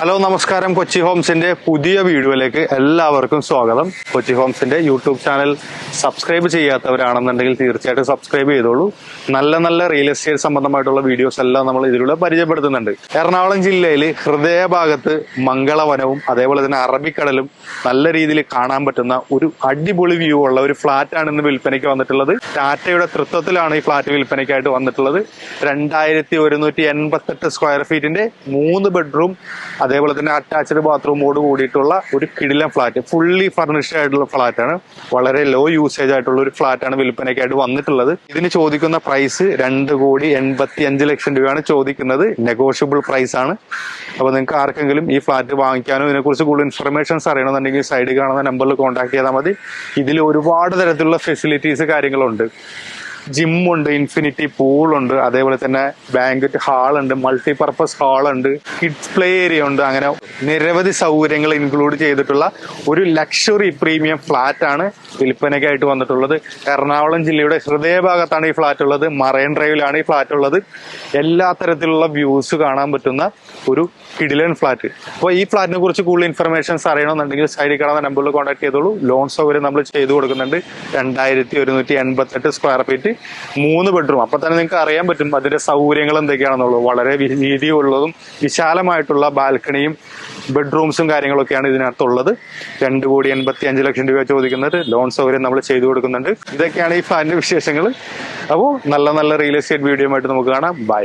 Hello നമസ്കാരം. കൊച്ചി ഹോംസിന്റെ പുതിയ വീഡിയോയിലേക്ക് എല്ലാവർക്കും സ്വാഗതം. കൊച്ചി ഹോംസിന്റെ യൂട്യൂബ് ചാനൽ സബ്സ്ക്രൈബ് ചെയ്യാത്തവരാണെന്നുണ്ടെങ്കിൽ തീർച്ചയായിട്ടും സബ്സ്ക്രൈബ് ചെയ്തോളൂ. നല്ല നല്ല റിയൽ എസ്റ്റേറ്റ് സംബന്ധമായിട്ടുള്ള വീഡിയോസ് എല്ലാം നമ്മൾ ഇതിലൂടെ പരിചയപ്പെടുത്തുന്നുണ്ട്. എറണാകുളം ജില്ലയിൽ ഹൃദയഭാഗത്ത് മംഗളവനവും അതേപോലെ തന്നെ അറബിക്കടലും നല്ല രീതിയിൽ കാണാൻ പറ്റുന്ന ഒരു അടിപൊളി വ്യൂ ഉള്ള ഒരു ഫ്ലാറ്റ് ആണ് ഇന്ന് വിൽപ്പനയ്ക്ക് വന്നിട്ടുള്ളത്. ടാറ്റയുടെ തൃത്വത്തിലാണ് ഈ ഫ്ലാറ്റ് വിൽപ്പനയ്ക്കായിട്ട് വന്നിട്ടുള്ളത്. രണ്ടായിരത്തി ഒരുന്നൂറ്റി എൺപത്തെട്ട് സ്ക്വയർ ഫീറ്റിന്റെ മൂന്ന് ബെഡ്റൂം അതേപോലെ തന്നെ അറ്റാച്ച്ഡ് ബാത്റൂമോട് കൂടിയിട്ടുള്ള ഒരു കിടിലൻ ഫ്ലാറ്റ് ഫുള്ളി ഫർണിഷ്ഡ് ആയിട്ടുള്ള ഫ്ലാറ്റാണ് വളരെ ലോ യൂസേജ് ആയിട്ടുള്ള ഒരു ഫ്ലാറ്റ് ആണ് വിൽപ്പനയ്ക്കായിട്ട് വന്നിട്ടുള്ളത്. ഇതിന് ചോദിക്കുന്ന പ്രൈസ് രണ്ട് കോടി എൺപത്തി അഞ്ച് ലക്ഷം രൂപയാണ് ചോദിക്കുന്നത്. നെഗോഷ്യബിൾ പ്രൈസ് ആണ്. അപ്പൊ നിങ്ങൾക്ക് ആർക്കെങ്കിലും ഈ ഫ്ലാറ്റ് വാങ്ങിക്കാനോ ഇതിനെക്കുറിച്ച് കൂടുതൽ ഇൻഫർമേഷൻസ് അറിയണമെന്നുണ്ടെങ്കിൽ സൈഡിൽ കാണുന്ന നമ്പറിൽ കോൺടാക്ട് ചെയ്താൽ മതി. ഇതിൽ ഒരുപാട് തരത്തിലുള്ള ഫെസിലിറ്റീസ് കാര്യങ്ങളുണ്ട്. ജിമ്മുണ്ട് ഇൻഫിനിറ്റി പൂൾ ഉണ്ട് അതേപോലെ തന്നെ ബാങ്കറ്റ് ഹാൾ ഉണ്ട് മൾട്ടിപർപ്പസ് ഹാൾ ഉണ്ട് കിഡ്സ് പ്ലേ ഏരിയ ഉണ്ട് അങ്ങനെ നിരവധി സൗകര്യങ്ങൾ ഇൻക്ലൂഡ് ചെയ്തിട്ടുള്ള ഒരു ലക്ഷറി പ്രീമിയം ഫ്ലാറ്റ് ആണ് വിൽപ്പനയ്ക്കായിട്ട് വന്നിട്ടുള്ളത്. എറണാകുളം ജില്ലയുടെ ഹൃദയഭാഗത്താണ് ഈ ഫ്ലാറ്റ് ഉള്ളത്. മറൈൻ ഡ്രൈവിലാണ് ഈ ഫ്ലാറ്റ് ഉള്ളത്. എല്ലാ തരത്തിലുള്ള വ്യൂസ് കാണാൻ പറ്റുന്ന ഒരു കിഡിലൻ ഫ്ലാറ്റ് അപ്പോൾ ഈ ഫ്ലാറ്റിനെ കുറിച്ച് കൂടുതൽ ഇൻഫർമേഷൻസ് അറിയണമെന്നുണ്ടെങ്കിൽ സൈഡിൽ കാണുന്ന നമ്പറിൽ കോൺടാക്ട് ചെയ്തോളൂ. ലോൺ സൗകര്യം നമ്മൾ ചെയ്തു കൊടുക്കുന്നുണ്ട്. രണ്ടായിരത്തി ഒരുന്നൂറ്റി എൺപത്തെട്ട് സ്ക്വയർ ഫീറ്റ് മൂന്ന് ബെഡ്റൂം അപ്പം തന്നെ നിങ്ങൾക്ക് അറിയാൻ പറ്റും അതിന്റെ സൗകര്യങ്ങൾ എന്തൊക്കെയാണെന്നുള്ളത്. വളരെ വീതിയുള്ളതും വിശാലമായിട്ടുള്ള ബാൽക്കണിയും ബെഡ്റൂംസും കാര്യങ്ങളൊക്കെയാണ് ഇതിനകത്തുള്ളത്. രണ്ട് കോടി എൺപത്തി അഞ്ച് ലക്ഷം രൂപ ചോദിക്കുന്നത്. ലോൺ സൗകര്യം നമ്മൾ ചെയ്തു കൊടുക്കുന്നുണ്ട്. ഇതൊക്കെയാണ് ഈ ഫാനിന്റെ വിശേഷങ്ങൾ അപ്പോൾ നല്ല നല്ല റിയൽ എസ്റ്റേറ്റ് വീഡിയോ ആയിട്ട് നമുക്ക് കാണാം. ബൈ